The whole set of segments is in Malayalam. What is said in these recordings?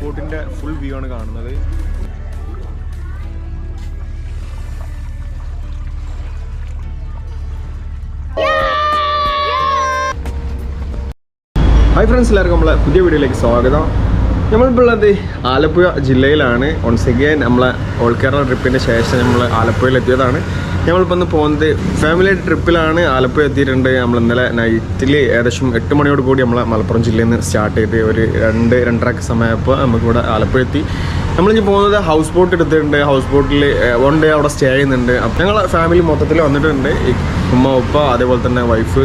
ഹൗസ് ഫുൾ വ്യൂ ആണ് കാണുന്നത്. ഹായ് ഫ്രണ്ട്സ് എല്ലാവർക്കും നമ്മളെ പുതിയ വീഡിയോയിലേക്ക് സ്വാഗതം. നമ്മളിപ്പോൾ ഉള്ളത് ആലപ്പുഴ ജില്ലയിലാണ്. അഗൈൻ നമ്മളെ ഓൾ കേരള ട്രിപ്പിന്റെ ശേഷം നമ്മൾ ആലപ്പുഴയിൽ എത്തിയതാണ്. നമ്മളിപ്പോൾ ഒന്ന് പോകുന്നത് ഫാമിലി ട്രിപ്പിലാണ് ആലപ്പുഴ എത്തിയിട്ടുണ്ട്. നമ്മൾ ഇന്നലെ നൈറ്റിൽ ഏകദേശം എട്ട് മണിയോട് കൂടി നമ്മളെ മലപ്പുറം ജില്ലയിൽ നിന്ന് സ്റ്റാർട്ട് ചെയ്ത് ഒരു രണ്ട് രണ്ടരക്ക് സമയമായപ്പോൾ നമുക്കിവിടെ ആലപ്പുഴ എത്തി. നമ്മളിനി പോകുന്നത് ഹൗസ് ബോട്ട് എടുത്തിട്ടുണ്ട്. ഹൗസ് ബോട്ടിൽ വൺ ഡേ അവിടെ സ്റ്റേ ചെയ്യുന്നുണ്ട്. അപ്പം ഞങ്ങൾ ഫാമിലി മൊത്തത്തിൽ വന്നിട്ടുണ്ട്. ഉമ്മ ഉപ്പ അതേപോലെ തന്നെ വൈഫ്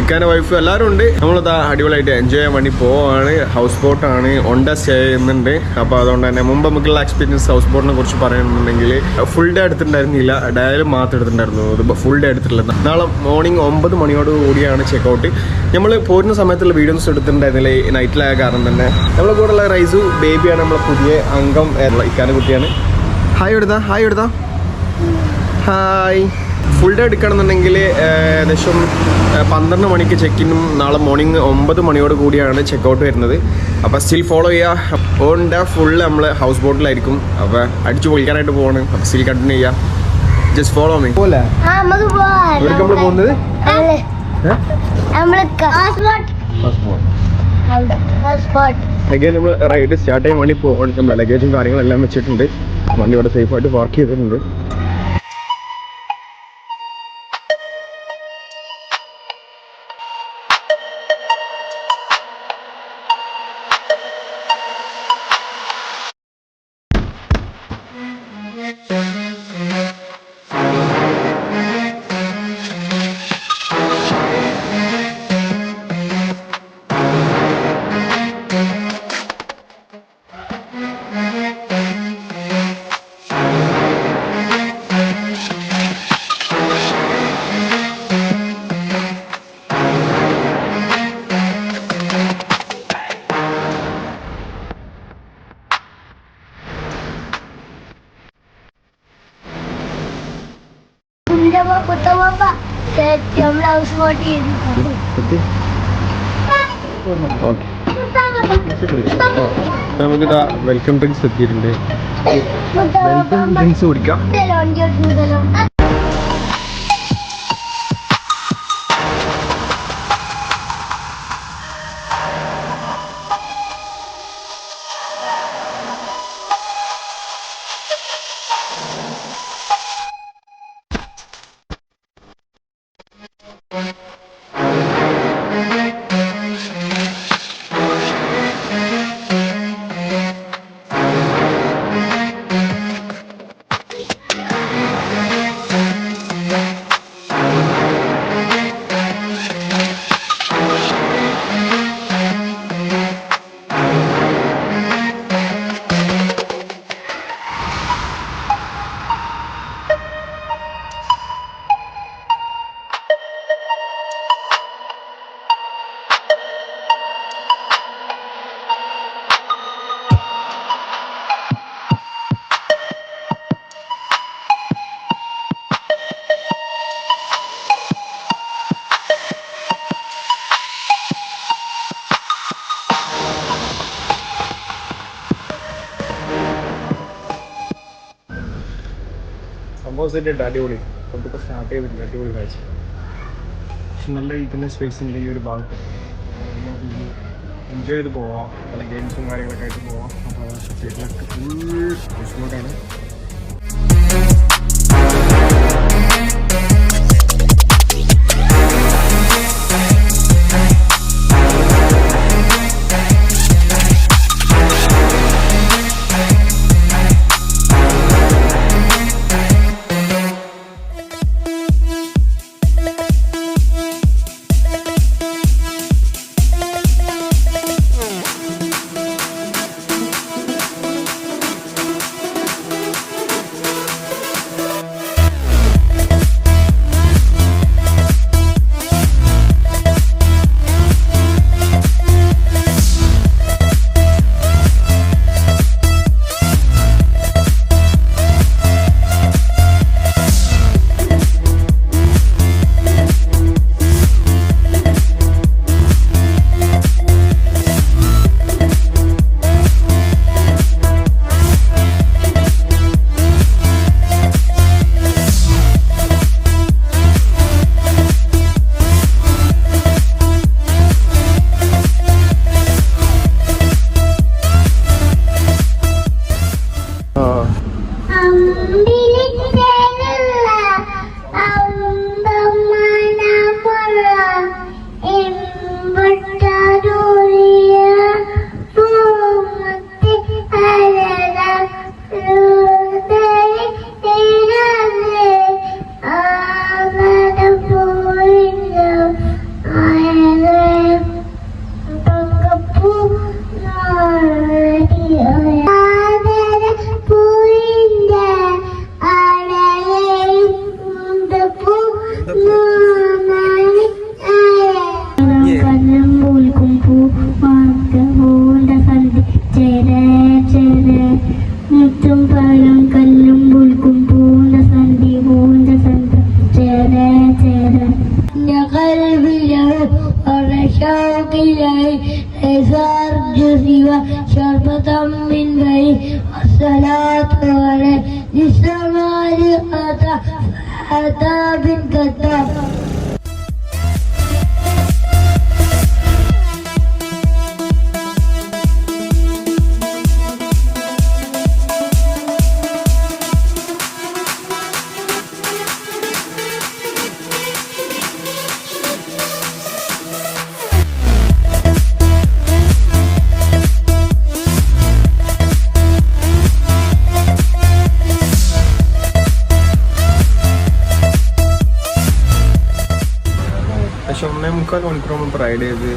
ഇക്കാന്റെ വൈഫ് എല്ലാവരും ഉണ്ട്. നമ്മളിതാ അടിപൊളിയായിട്ട് എൻജോയ് ചെയ്യാൻ വേണ്ടി പോവാണ്. ഹൗസ് ബോട്ടാണ് ഒണ്ട സ്റ്റേ ചെയ്യുന്നുണ്ട്. അപ്പോൾ അതുകൊണ്ട് തന്നെ മുമ്പ് നമുക്കുള്ള എക്സ്പീരിയൻസ് ഹൗസ് ബോട്ടിനെ കുറിച്ച് പറയുന്നുണ്ടെങ്കിൽ ഫുൾ ഡേ എടുത്തിട്ടുണ്ടായിരുന്നില്ല. ഡയൽ മാത്രം എടുത്തിട്ടുണ്ടായിരുന്നു. ഇത് ഫുൾ ഡേ എടുത്തിട്ടില്ല. നാളെ മോർണിംഗ് ഒമ്പത് മണിയോട് കൂടിയാണ് ചെക്കൗട്ട് നമ്മൾ പോരുന്ന സമയത്തുള്ള വീഡിയോസ് എടുത്തിട്ടുണ്ടായിരുന്നില്ല. നൈറ്റിലായ കാരണം തന്നെ. നമ്മളെ കൂടെയുള്ള റൈസു ബേബിയാണ് നമ്മളെ പുതിയ അംഗം. ഇക്കാന്റെ കുട്ടിയാണ്. ഹായ് എടുത്താ ഹായ് എടുത്താ. ഹായ്. ഫുൾ ഡേ എടുക്കണമെന്നുണ്ടെങ്കിൽ ഏകദേശം പന്ത്രണ്ട് മണിക്ക് ചെക്കിനും നാളെ മോർണിംഗ് ഒമ്പത് മണിയോട് കൂടിയാണ് ചെക്കൗട്ട് വരുന്നത്. അപ്പോൾ സ്റ്റിൽ ഫോളോ ചെയ്യുക ഓണ്ട ഫുൾ നമ്മൾ ഹൗസ് ബോട്ടിലായിരിക്കും അപ്പോൾ അടിച്ചു പൊളിക്കാനായിട്ട് പോവാണ്. അപ്പോൾ സ്റ്റിൽ കണ്ടിന്യൂ ചെയ്യുക ജസ്റ്റ് ഫോളോ മീ പോലെ നമ്മൾ പോകുന്നത് കാസർഗോഡ് കാസർഗോഡ് ലഗേജ് നമ്മൾ റൈഡ് സ്റ്റാർട്ട് ചെയ്യാൻ വേണ്ടി പോകണം ലഗേജും കാര്യങ്ങളെല്ലാം വെച്ചിട്ടുണ്ട്. വണ്ടി ഇവിടെ സേഫായിട്ട് പാർക്ക് ചെയ്തിട്ടുണ്ട്. കുത്തമ്മ സെറ്റ് നമ്മൾ ഹൗസ് ബോട്ട് ചെയ്തു ഓക്കെ. നമുക്കിതാ വെൽക്കം ഡ്രിങ്ക്സ് എത്തിയിട്ടുണ്ട്. വെൽക്കം ഡ്രിങ്ക്സ് കുടിക്കാം. സെറ്റ് അടിപൊളി. ഫുഡൊക്കെ സ്റ്റാർട്ട് ചെയ്തിട്ടുണ്ട് അടിപൊളി കാഴ്ച നല്ല ഇതിന്റെ സ്പേസ് ഉണ്ട് ഈ ഒരു ഭാഗത്ത് എൻജോയ് ചെയ്ത് പോവാം. പല ഗെയിംസും കാര്യങ്ങളൊക്കെ ആയിട്ട് പോവാം. അപ്പോൾ സൈഡിലൊക്കെ ഫുൾ ബുദ്ധിമുട്ടാണ് أرجو سوى شربة من بين والصلاة عليه للسماء أتى فأتى بالكتاب മുക്കാൽ മണിക്കൂർ നമ്മൾ റൈഡ് ചെയ്ത്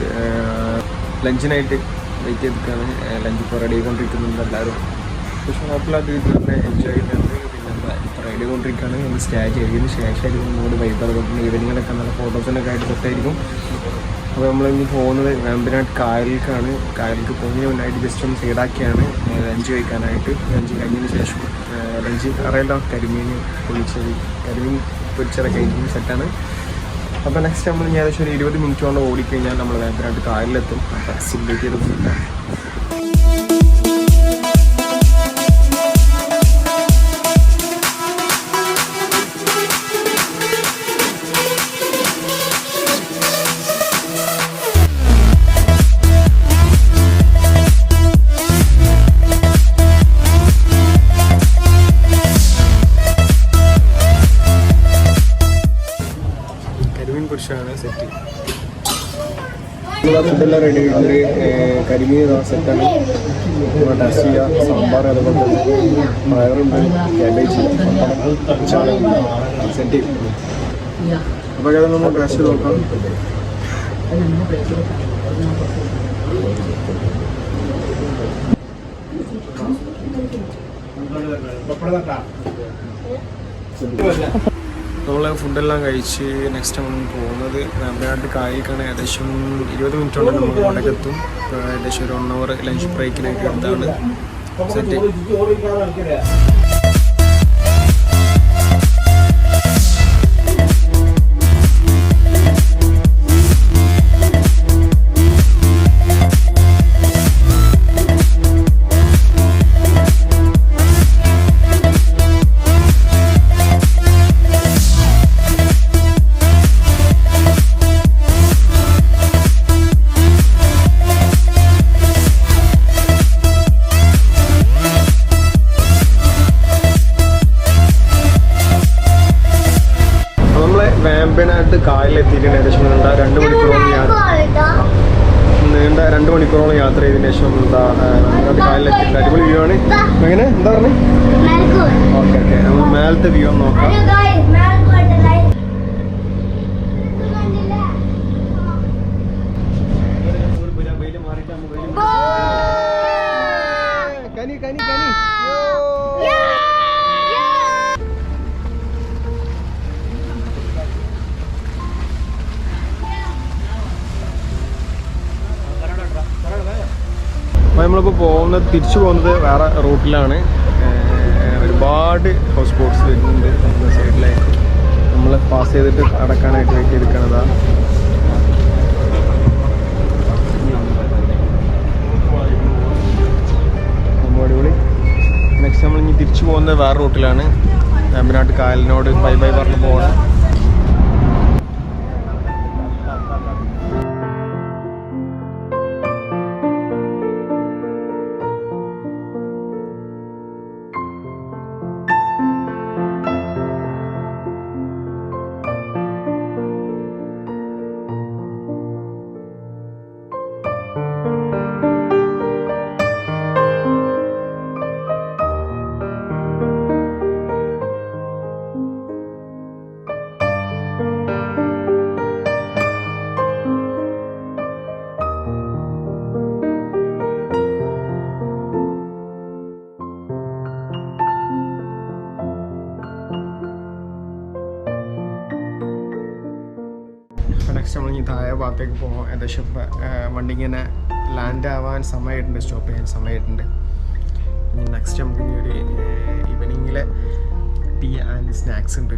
ലഞ്ചിനായിട്ട് വെയിറ്റ് ചെയ്തിട്ടാണ് ലഞ്ച് ഇപ്പോൾ റെഡി ആയിക്കൊണ്ടിരിക്കുന്നുണ്ട് എല്ലാവരും. പക്ഷേ കുഴപ്പമില്ലാത്ത രീതിയിൽ തന്നെ എൻജോയ് ചെയ്യുന്നുണ്ട് പിന്നെ റൈഡ് ചെയ്തുകൊണ്ടിരിക്കുകയാണ് നമ്മൾ സ്റ്റേ ചെയ്തതിന് ശേഷമായിരിക്കും നമ്മുടെ വൈബ് അതുപോലെ ഈവനിങ്ങിലൊക്കെ നല്ല ഫോട്ടോസിനൊക്കെ ആയിട്ട് സെറ്റായിരിക്കും അപ്പോൾ നമ്മൾ ഇനി പോകുന്നത് വേമ്പനാട് കായലിലേക്കാണ്. കായലിലേക്ക് പോകുന്നതിന് മുന്നായിട്ട് ജസ്റ്റ് ഒന്ന് സൈഡാക്കിയാണ് ലഞ്ച് കഴിക്കാനായിട്ട്. ലഞ്ച് കഴിഞ്ഞതിന് ശേഷം ലഞ്ച് അറിയാലോ കരിമീൻ പൊളിച്ചത് കരിമീൻ പൊരിച്ചതൊക്കെ ആയിരിക്കും സെറ്റാണ് അപ്പോൾ നെക്സ്റ്റ് നമ്മൾ ഞാൻ ഏകദേശം ഒരു ഇരുപത് മിനിറ്റ് കൊണ്ട് ഓടിക്കഴിഞ്ഞാൽ നമ്മൾ വേമ്പനാട്ട് കായലിലെത്തും അപ്പോൾ സിബിലിറ്റി ചെയ്ത് ഫുഡെല്ലാം റെഡി ആയിട്ട് ഏഹ് കരിമീൻ സെറ്റാണ് ടസ്റ്റ് ചെയ്യുക സാമ്പാർ അതുപോലെ തന്നെ. പയറുണ്ട് ക്യാബേജ് പപ്പടം സെറ്റ് അപ്പോൾ അത് നമ്മൾ ടേസ്റ്റ് നോക്കാം. നമ്മൾ ഫുഡെല്ലാം കഴിച്ച് നെക്സ്റ്റ് നമ്മൾ പോകുന്നത് വേമ്പനാട്ട് കായിക്കാണ് ഏകദേശം ഇരുപത് മിനിറ്റ് കൊണ്ട് നമ്മൾ ഇവിടേക്ക് എത്തും ഏകദേശം ഒരു വൺ അവർ ലഞ്ച് ബ്രേക്കിനൊക്കെ എടുത്താണ് സെറ്റ് വേമ്പനാട്ട് കായലിലെത്തിയിട്ടുണ്ട് ഏകദേശം എന്താ രണ്ട് മണിക്കൂറോളം യാത്ര നീണ്ട രണ്ട് മണിക്കൂറോളം യാത്ര ചെയ്തതിന് ശേഷം എന്താ വേമ്പനാട്ട് കായലിലെത്തിയിട്ട് അടിപൊളി വ്യൂ ആണ്. എങ്ങനെ? എന്താ പറഞ്ഞത് ഓക്കെ ഓക്കെ. നമ്മൾ മേലത്തെ വ്യൂ ഒന്ന് നോക്കാം. നമ്മളിപ്പോൾ പോകുന്നത് തിരിച്ചു പോകുന്നത് വേറെ റൂട്ടിലാണ്. ഒരുപാട് ഹൗസ് ബോട്ട്സ് വരുന്നുണ്ട് നമ്മുടെ സൈഡിലായിട്ട് നമ്മൾ പാസ് ചെയ്തിട്ട് അടക്കാനായിട്ട് സംഭവം അടിപൊളി. നെക്സ്റ്റ് നമ്മൾ ഇനി തിരിച്ചു പോകുന്നത് വേറെ റൂട്ടിലാണ്. വേമ്പനാട്ട് കായലിനോട് ബൈ ബൈ പറഞ്ഞ് പോകണം റിസോർട്ടിലേക്ക് പോകാം ഏകദേശം ഇപ്പം വണ്ടി ഇങ്ങനെ ലാൻഡ് ആവാൻ സമയമായിട്ടുണ്ട് സ്റ്റോപ്പ് ചെയ്യാൻ സമയമായിട്ടുണ്ട് ഇനി നെക്സ്റ്റ് നമുക്ക് ഇനി ഒരു ഈവനിങ്ങിലെ ടീ ആൻഡ് സ്നാക്സ് ഉണ്ട്.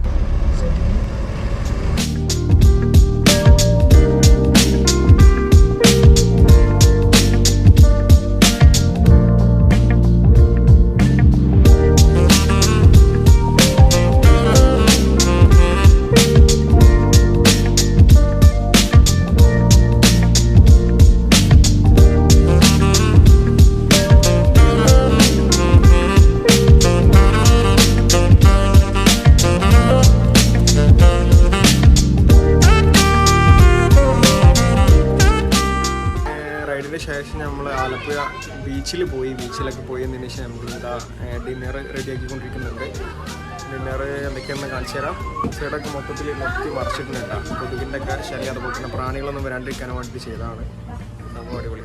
മൊത്തത്തിൽ മൊത്തി മറിച്ചിട്ടുണ്ട് കേട്ടോ കൊതുകിന്റെ ശല്യം അതുപോലെ തന്നെ പ്രാണികളൊന്നും വരാണ്ടിരിക്കാൻ വേണ്ടി ചെയ്തതാണ്. സംഭവം അടിപൊളി.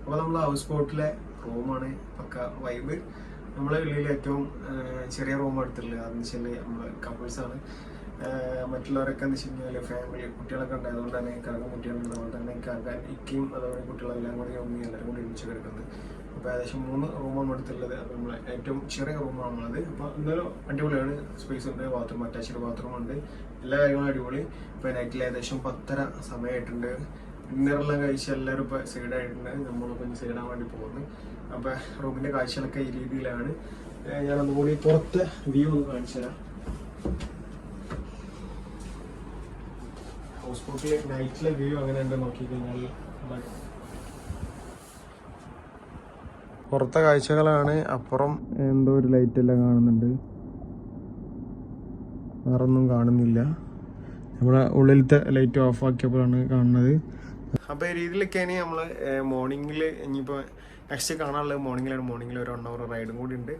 അപ്പോൾ നമ്മൾ ഹൗസ് ബോട്ടിലെ റൂമാണ് പക്ക വൈബ് നമ്മളെ വെളിയിൽ ഏറ്റവും ചെറിയ റൂം എടുത്തിട്ടുള്ളത്. അതെന്ന് വെച്ചാൽ നമ്മൾ കപ്പിൾസാണ് മറ്റുള്ളവരൊക്കെ എന്ന് വെച്ച് കഴിഞ്ഞാൽ ഫാമിലി കുട്ടികളൊക്കെ ഉണ്ട്. അതുകൊണ്ട് തന്നെ കാക്ക കുട്ടികളുണ്ട് അതുകൊണ്ട് തന്നെ കാക്കാൻ ഇക്കയും അതുപോലെ കുട്ടികളെല്ലാം കൂടി ഒന്നി എല്ലാവരും കൂടി ഒരുമിച്ച് കിടക്കുന്നത്. അപ്പോൾ ഏകദേശം മൂന്ന് റൂമാണ് എടുത്തുള്ളത് അപ്പോൾ നമ്മൾ ഏറ്റവും ചെറിയ റൂമാണ് റൂമാണുള്ളത് അപ്പോൾ എന്തായാലും അടിപൊളിയാണ്. സ്പേസ് ഉണ്ട് ബാത്റൂം അറ്റാച്ച്ഡ് ബാത്റൂം ഉണ്ട്. എല്ലാ കാര്യങ്ങളും അടിപൊളി. ഇപ്പോൾ നൈറ്റിൽ ഏകദേശം പത്തര സമയമായിട്ടുണ്ട് ഡിന്നറെല്ലാം കഴിച്ച് എല്ലാവരും ഇപ്പോൾ സൈഡായിട്ടുണ്ട് നമ്മളിപ്പോൾ ഇനി സൈഡാൻ വേണ്ടി പോകുന്നു. അപ്പോൾ റൂമിന്റെ കാഴ്ചകളൊക്കെ ഈ രീതിയിലാണ്. ഞാൻ ഒന്നുകൂടി പുറത്തെ വ്യൂ ഒന്ന് കാണിച്ചു തരാം. ഹൗസ് ബോട്ടിലെ നൈറ്റിലെ വ്യൂ അങ്ങനെ ഉണ്ട് നോക്കിക്കഴിഞ്ഞാൽ പുറത്തെ കാഴ്ചകളാണ്. അപ്പുറം എന്തോ ഒരു ലൈറ്റ് എല്ലാം കാണുന്നുണ്ട്. വേറൊന്നും കാണുന്നില്ല. നമ്മുടെ ഉള്ളിലത്തെ ലൈറ്റ് ഓഫ് ആക്കിയപ്പോഴാണ് കാണുന്നത്. അപ്പോൾ ഈ രീതിയിലൊക്കെയാണ് നമ്മൾ മോർണിംഗിൽ ഇനിയിപ്പോൾ നെക്സ്റ്റ് കാണാനുള്ളത് മോർണിംഗിലാണ് മോർണിംഗിൽ ഒരു വൺ അവർ റൈഡും കൂടി ഉണ്ട്.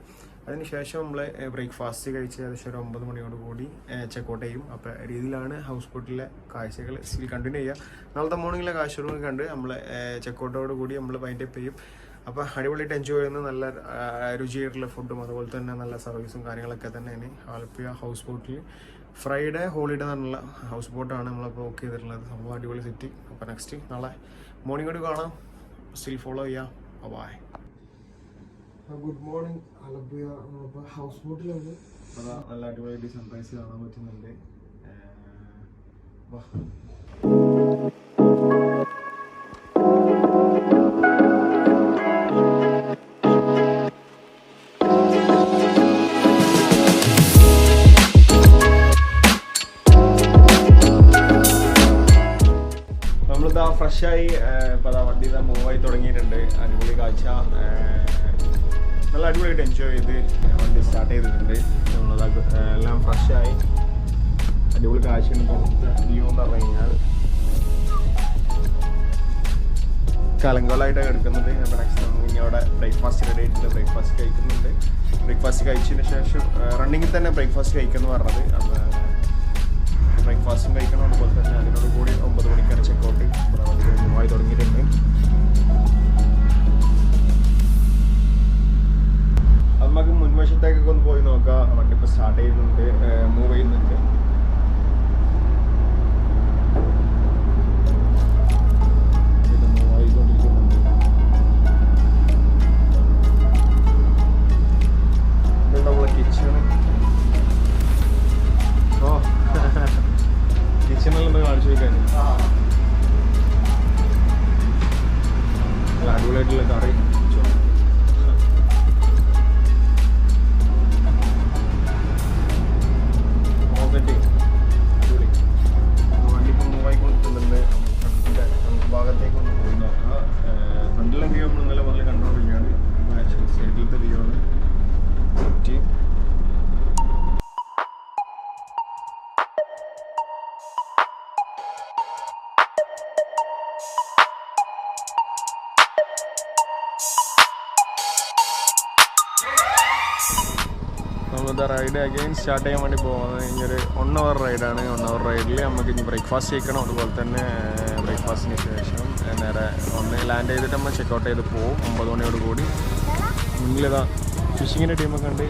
അതിനുശേഷം നമ്മൾ ബ്രേക്ക്ഫാസ്റ്റ് കഴിച്ച് ഏകദേശം ഒരു ഒമ്പത് മണിയോട് കൂടി ചെക്കൗട്ട് ചെയ്യും. അപ്പോൾ രീതിയിലാണ് ഹൗസ് ബോട്ടിലെ കാഴ്ചകൾ സ്റ്റിൽ കണ്ടിന്യൂ ചെയ്യുക. നാളത്തെ മോർണിംഗിലെ കാഴ്ചകളും കണ്ട് നമ്മൾ ചെക്കൗട്ടോട് കൂടി നമ്മൾ വൈൻഡപ്പ് ചെയ്യും. അപ്പോൾ അടിപൊളിയായിട്ട് എൻജോയ് ചെയ്യുന്ന നല്ല രുചിയായിട്ടുള്ള ഫുഡും അതുപോലെ തന്നെ നല്ല സർവീസും കാര്യങ്ങളൊക്കെ തന്നെ ഇനി ആലപ്പുഴ ഹൗസ് ബോട്ടിൽ ഫ്രൈഡേ ഹോളിഡേ എന്നുള്ള ഹൗസ് ബോട്ടാണ് നമ്മളിപ്പോൾ ബുക്ക് ചെയ്തിട്ടുള്ളത്. അപ്പോൾ അടിപൊളി സിറ്റി അപ്പോൾ നെക്സ്റ്റ് നാളെ മോർണിംഗ് കൂടി കാണാം. സ്റ്റിൽ ഫോളോ ചെയ്യാം. Bye good morning Alappuzha. നമ്മളിപ്പോൾ ഹൗസ് ബോട്ടിലാണ് അതാ നല്ല അടിപൊളിയായിട്ട് സൺറൈസ് കാണാൻ പറ്റുന്നുണ്ട്. വാ. എൻജോയ് ചെയ്ത് വണ്ടി സ്റ്റാർട്ട് ചെയ്തിട്ടുണ്ട്. നമ്മളത് എല്ലാം ഫ്രഷായി അടിപൊളി കാഴ്ചയാണ് പുറത്തെ വ്യൂ എന്ന് പറഞ്ഞു കഴിഞ്ഞാൽ. കലങ്കോളായിട്ടാണ് എടുക്കുന്നത്. അപ്പോൾ നെക്സ്റ്റ് ഇനി അവിടെ ബ്രേക്ക്ഫാസ്റ്റ് റെഡി ആയിട്ടുണ്ട്. ബ്രേക്ക്ഫാസ്റ്റ് കഴിക്കുന്നുണ്ട്. ബ്രേക്ക്ഫാസ്റ്റ് കഴിച്ചതിന് ശേഷം റണ്ണിങ്ങിൽ തന്നെ ബ്രേക്ക്ഫാസ്റ്റ് കഴിക്കുന്നു പറഞ്ഞത്. അപ്പോൾ ബ്രേക്ക്ഫാസ്റ്റും കഴിക്കണം അതുപോലെ തന്നെ അതിനോട് കൂടി ഒമ്പത് മണിക്കാണ് ചെക്കൗട്ട് മൂവായി തുടങ്ങിയിട്ടുണ്ട്. നമുക്ക് മുൻവശത്തേക്കൊക്കെ ഒന്ന് പോയി നോക്കാം. വണ്ടി ഇപ്പോൾ സ്റ്റാർട്ട് ചെയ്യുന്നുണ്ട് മൂവ് ചെയ്യുന്നുണ്ട്. റൈഡ് അഗൈൻ സ്റ്റാർട്ട് ചെയ്യാൻ വേണ്ടി പോകുന്നത് ഇനി ഒരു വൺ അവർ റൈഡാണ് വൺ അവർ റൈഡിൽ നമുക്ക് ഇനി ബ്രേക്ക്ഫാസ്റ്റ് ചെയ്യണം അതുപോലെ തന്നെ ബ്രേക്ക്ഫാസ്റ്റിന് ശേഷം നേരെ ഒന്ന് ലാൻഡ് ചെയ്തിട്ട് നമ്മൾ ചെക്കൗട്ട് ചെയ്ത് പോകും ഒമ്പത് മണിയോട് കൂടി. മുന്നിലിതാ ഫിഷിങ്ങിന്റെ ടീമൊക്കെ ഉണ്ട്.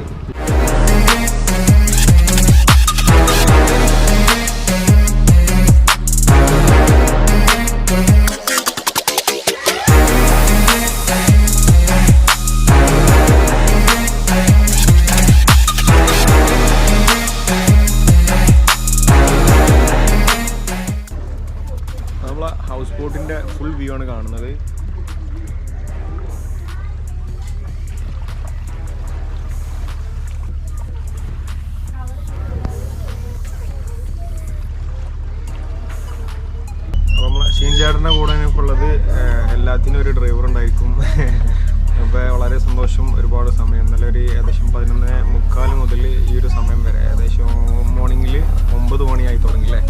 എല്ലാത്തിനും ഒരു ഡ്രൈവർ ഉണ്ടായിരിക്കും. അപ്പോൾ വളരെ സന്തോഷം ഒരുപാട് സമയം. നല്ല ഒരു ഏകദേശം പതിനൊന്ന് മുക്കാൽ മുതൽ ഈ ഒരു സമയം വരെ. ഏകദേശം മോർണിംഗിൽ ഒമ്പത് മണിയായി തുടങ്ങി അല്ലേ?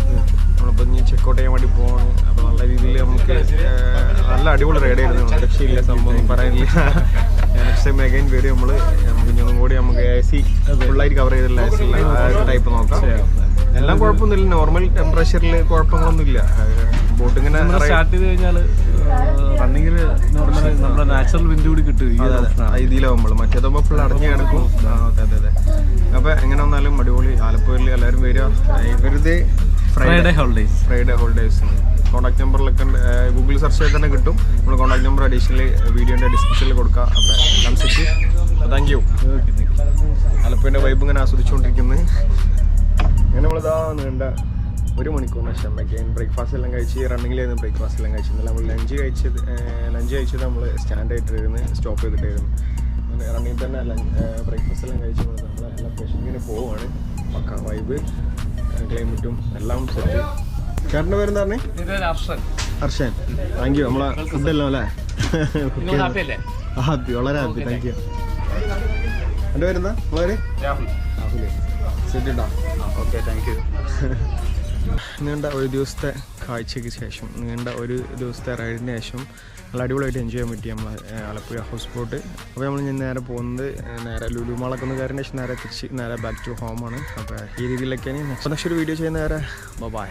നമ്മളിപ്പോൾ ഇനി ചെക്ക് ഔട്ട് ചെയ്യാൻ വേണ്ടി പോവാണ്. അപ്പോൾ നല്ല രീതിയിൽ നമുക്ക് നല്ല അടിപൊളി റൈഡ് ആയിരുന്നു. രക്ഷയില്ല സംഭവം പറയാനില്ല. നെക്സ്റ്റ് ടൈം അഗൈൻ വരും നമ്മൾ നമുക്ക് ഇനിയൊന്നും കൂടി നമുക്ക് എ സി ഫുള്ളായിട്ട് കവർ ചെയ്തില്ല എ സി ടൈപ്പ് നോക്കാം. എല്ലാം കുഴപ്പമൊന്നുമില്ല. നോർമൽ ടെമ്പറേച്ചറിൽ കുഴപ്പങ്ങളൊന്നുമില്ല. ബോട്ട് ഇങ്ങനെ സ്റ്റാർട്ട് ചെയ്ത് കഴിഞ്ഞാൽ റണ്ണിങ്ങിൽ നോർമൽ നമ്മുടെ നാച്ചുറൽ വിൻഡ് കൂടി കിട്ടും. ഇതിലാവുമ്പോൾ മറ്റേതാകുമ്പോൾ ഫുൾ അടഞ്ഞു കിടക്കും. അതെ അതെ അതെ. അപ്പോൾ എങ്ങനെ വന്നാലും അടിപൊളി. ആലപ്പുഴയിൽ എല്ലാവരും വരിക. ഇവരുത് Friday holidays Friday holidays contact നമ്പറിലൊക്കെ Google search ചെയ്ത് തന്നെ കിട്ടും. നമ്മൾ കോൺടാക്ട് നമ്പർ അഡീഷണലി വീഡിയോന്റെ ഡിസ്ക്രിപ്ഷനിൽ കൊടുക്കുക അപ്പോൾ എല്ലാം സെറ്റ് താങ്ക് യു ആലപ്പുഴന്റെ വൈബ് ഇങ്ങനെ ആസ്വദിച്ചുകൊണ്ടിരിക്കുന്നത് അങ്ങനെ നമ്മളിതാ നീണ്ട ഒരു മണിക്കൂറിന് ശേഷം അഗൈൻ ബ്രേക്ക്ഫാസ്റ്റ് എല്ലാം കഴിച്ച് റണ്ണിങ്ങിലായിരുന്നു ബ്രേക്ക്ഫാസ്റ്റ് എല്ലാം കഴിച്ചത് നമ്മൾ ലഞ്ച് കഴിച്ചത് ലഞ്ച് കഴിച്ചത് നമ്മൾ സ്റ്റാൻഡ് ആയിട്ടായിരുന്നു സ്റ്റോപ്പ് ചെയ്തിട്ടായിരുന്നു റണ്ണിങ് തന്നെ ബ്രേക്ക്ഫാസ്റ്റ് എല്ലാം കഴിച്ച് നമ്മൾ ലൊക്കേഷൻ ഇങ്ങനെ പോവുകയാണ് പക്ക വൈബ് ക്ലൈമറ്റും എല്ലാം സെറ്റ് ചേട്ടന്റെ പേരെന്താ പറഞ്ഞേ? ഹർഷൻ താങ്ക് യു നമ്മളെ ഫുഡല്ലോ അല്ലേ? ഹാപ്പി വളരെ ഹാപ്പി താങ്ക് യു എന്റെ പേരെന്താ? വളരെ രാഹുൽ. സെറ്റ് ഇട്ടോ? ഓക്കെ താങ്ക് യു നീണ്ട ഒരു ദിവസത്തെ കാഴ്ചയ്ക്ക് ശേഷം നീണ്ട ഒരു ദിവസത്തെ റൈഡിന് ശേഷം നല്ല അടിപൊളിയായിട്ട് എൻജോയ് ചെയ്യാൻ പറ്റി നമ്മൾ ആലപ്പുഴ ഹൗസ് ബോട്ട് അപ്പോൾ നമ്മൾ ഞാൻ നേരെ പോകുന്നത് നേരെ ലുലു മാളൊക്കെ ഒന്ന് കയറിന് ശേഷം നേരെ തിരിച്ച് നേരെ ബാക്ക് ടു ഹോമാണ് അപ്പോൾ ഈ രീതിയിലൊക്കെയാണ്. നെക്സ്റ്റ് ഒരു വീഡിയോ ചെയ്യുന്ന നേരെ ബൈ